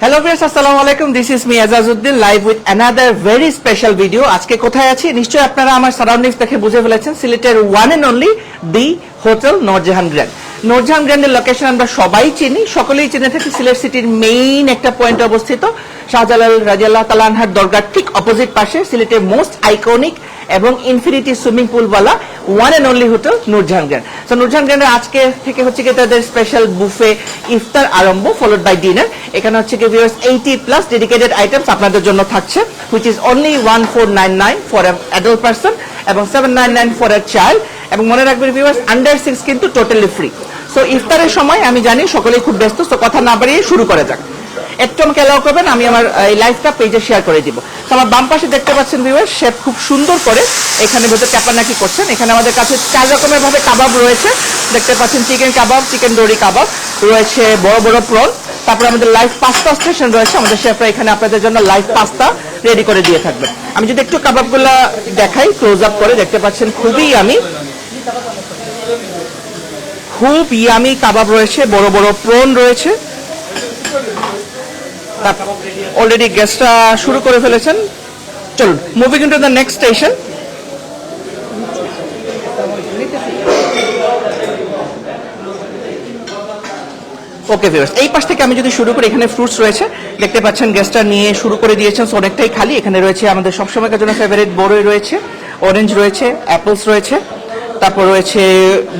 Hello friends আসসালামু আলাইকুম। This is me Azazuddin live with another very special video আজকে কোথায় আছি? নিশ্চয়ই আপনারা আমার সারাউন্ডিংস দেখে বুঝে ফেলেছেন। সিলেটের one and only the hotel Noorjahan grand Noorjahan গ্র্যান্ডের location আমরা সবাই চিনি, সকলেই চিনে থাকি সিলেট সিটির মেইন একটা পয়েন্ট অবস্থিত। শাহজালাল, রাজিয়াল্লাহ তালানহার দরগার ঠিক অপোজিট পাশে সিলেটের মোস্ট আইকনিক এবং infinity swimming পুলওয়ালা one and only hotel Noorjahan grand. So Noorjahan গ্র্যান্ডের আজকে থেকে হচ্ছে কি তাদের স্পেশাল বুফে ইফতার আরম্ভ ফলোড বাই ডিনার এখানে হচ্ছে কি viewers eighty plus dedicated items আপনাদের জন্য থাকছে which is only one four nine nine for adult person এবং seven nine nine for a child এবং মনে রাখবেন ভিউয়ার্স আন্ডার সিক্স কিন্তু টোটালি ফ্রি সো ইফতারের সময় আমি জানি সকলেই খুব ব্যস্ত তো কথা না বাড়িয়ে শুরু করা যাক। একটু আমাকে অ্যালাউ করবেন, আমি আমার এই লাইভটা পেজে শেয়ার করে দিব। তো আমার বাম পাশে দেখতে পাচ্ছেন ভিউয়ার শেফ খুব সুন্দর করে এখানে ভেতর ক্যাপানাকি করছেন। এখানে আমাদের কাছে চার রকমের ভাবে কাবাব রয়েছে। দেখতে পাচ্ছেন চিকেন কাবাব, চিকেন ডোরি কাবাব, রয়েছে বড় বড় প্রন। তারপরে আমাদের লাইভ পাস্তা স্টেশন রয়েছে, আমাদের শেফরা এখানে আপনাদের জন্য লাইভ পাস্তা রেডি করে দিয়ে থাকবেন। আমি যদি একটু কাবাবগুলো দেখাই ক্লোজ আপ করে দেখতে পাচ্ছেন খুবই আমি খুব ইয়ামি কাবাব রয়েছে, বড় বড় প্রন রয়েছে। অলরেডি গেস্টরা শুরু করে ফেলেছেন। চলুন moving to the next station okay viewers এই পাশ থেকে আমি যদি শুরু করি, এখানে ফ্রুটস রয়েছে। দেখতে পাচ্ছেন গেস্টটা নিয়ে শুরু করে দিয়েছেন অনেকটাই খালি। এখানে রয়েছে আমাদের সবসময়কার জন্য ফেভারিট বড়ই রয়েছে অরেঞ্জ রয়েছে অ্যাপলস রয়েছে। তারপর রয়েছে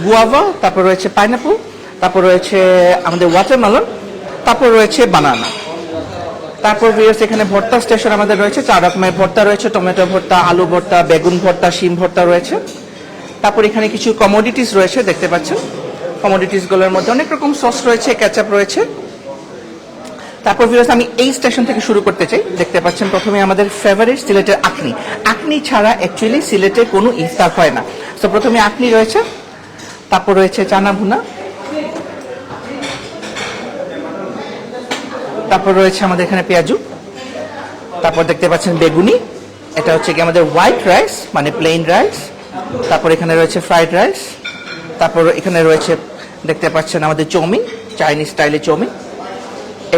গুয়াভা তারপর রয়েছে পাইনাপল তারপর রয়েছে আমাদের ওয়াটারমেলন তারপর রয়েছে বানানা তারপর ভিউয়ার্স এখানে ভর্তা স্টেশন আমাদের রয়েছে। চার রকমের ভর্তা রয়েছে, টমেটো ভর্তা, আলু ভর্তা, বেগুন ভর্তা, শিম ভর্তা রয়েছে। তারপর এখানে কিছু কমোডিটিস রয়েছে, দেখতে পাচ্ছেন। কমোডিটিসগুলোর মধ্যে অনেক রকম সস রয়েছে ক্যাচআপ রয়েছে। তারপর ভিউয়ার্স আমি এই স্টেশন থেকে শুরু করতে চাই। দেখতে পাচ্ছেন প্রথমে আমাদের ফেভারিট সিলেটের আকনি আকনি ছাড়া অ্যাকচুয়ালি সিলেটে কোনো ইফতার হয় না। তো প্রথমে আকনি রয়েছে, তারপর রয়েছে চানা ভুনা। তারপর রয়েছে আমাদের এখানে পেঁয়াজু। তারপর দেখতে পাচ্ছেন বেগুনি। এটা হচ্ছে কি আমাদের হোয়াইট রাইস মানে প্লেন রাইস তারপর এখানে রয়েছে ফ্রাইড রাইস তারপর এখানে রয়েছে, দেখতে পাচ্ছেন আমাদের চৌমিন চাইনিজ স্টাইলে চৌমিন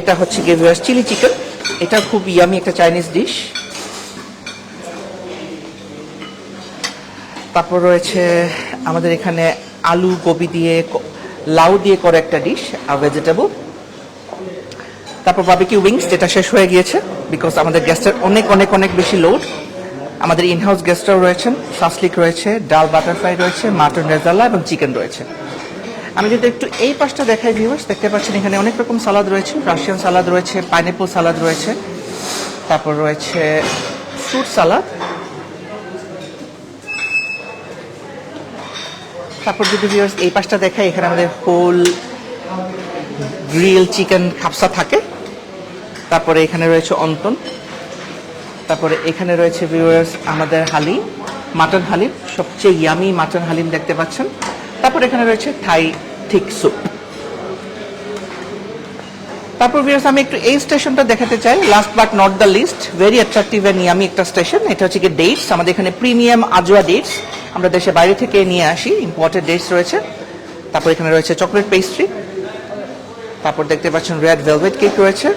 এটা হচ্ছে কি চিলি চিকেন এটা খুব ইয়ামি একটা চাইনিজ ডিশ তারপর রয়েছে আমাদের এখানে আলু গোবি দিয়ে লাউ দিয়ে করে একটা ডিশ আর ভেজিটেবল তারপর বাবিকিউ উইংস যেটা শেষ হয়ে গিয়েছে বিকজ আমাদের গ্যাসের অনেক অনেক অনেক বেশি লোড আমাদের ইনহাউস গেস্টরাও রয়েছেন সাসলিক রয়েছে, ডাল বাটারফ্লাই রয়েছে মাটন রেজাল্লা এবং চিকেন রয়েছে। আমি যদি একটু এই পাশটা দেখাই ভিউয়ার্স দেখতে পাচ্ছেন এখানে অনেক রকম সালাদ রয়েছে। রাশিয়ান সালাদ রয়েছে পাইনাপল সালাদ রয়েছে, তারপর রয়েছে ফ্রুট সালাদ। তারপর যদি ভিউয়ার্স এই পাশটা দেখাই, এখানে আমাদের হোল গ্রিল চিকেন খাপসা থাকে। তারপরে এখানে রয়েছে অন্তন তারপরে এখানে রয়েছে ভিউয়ার্স আমাদের হালিম মাটন হালিম, সবচেয়ে ইয়ামি মাটন হালিম দেখতে পাচ্ছেন। তারপর এখানে রয়েছে থাই থিক স্যুপ তারপর ভিউয়ার্স আমি একটু এই স্টেশনটা দেখাতে চাই। Last but not the least very attractive and yummy একটা স্টেশন এটা হচ্ছে কি ডেটস আমাদের এখানে প্রিমিয়াম আজওয়া ডেটস আমরা দেশের বাইরে থেকে নিয়ে আসি ইম্পোর্টেড ডেটস রয়েছে। তারপর এখানে রয়েছে চকলেট পেস্ট্রি তারপর দেখতে পাচ্ছেন রেড ভেলভেট কেক রয়েছে।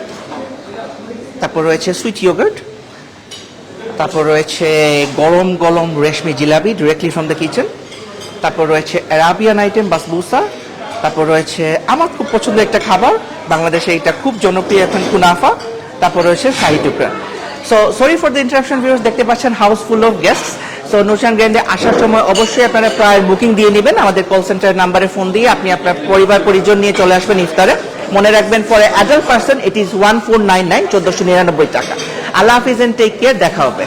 তারপর রয়েছে সুইট ইয়োগার্ট তারপর রয়েছে গরম গরম রেশমি jilapi directly from the kitchen তারপর রয়েছে অ্যারাবিয়ান আইটেম বাসবুসা তারপর রয়েছে আমার খুব পছন্দের একটা খাবার, বাংলাদেশে এটা খুব জনপ্রিয় এখন কুনাফা, তারপর রয়েছে shahi tukra. So sorry for the interaction viewers দেখতে পাচ্ছেন হাউসফুল অফ গেস্ট সো নুরসান গ্র্যান্ডে আসার সময় অবশ্যই আপনারা প্রায় বুকিং দিয়ে নেবেন। আমাদের কল সেন্টার নাম্বারে ফোন দিয়ে আপনি আপনার পরিবার, পরিজন নিয়ে চলে আসবেন ইফতারে। মনে রাখবেন for adult person it is one four nine nine চোদ্দোশো নিরানব্বই টাকা। আল্লাহ হাফিজ এন্ড টেক কেয়ার দেখা হবে।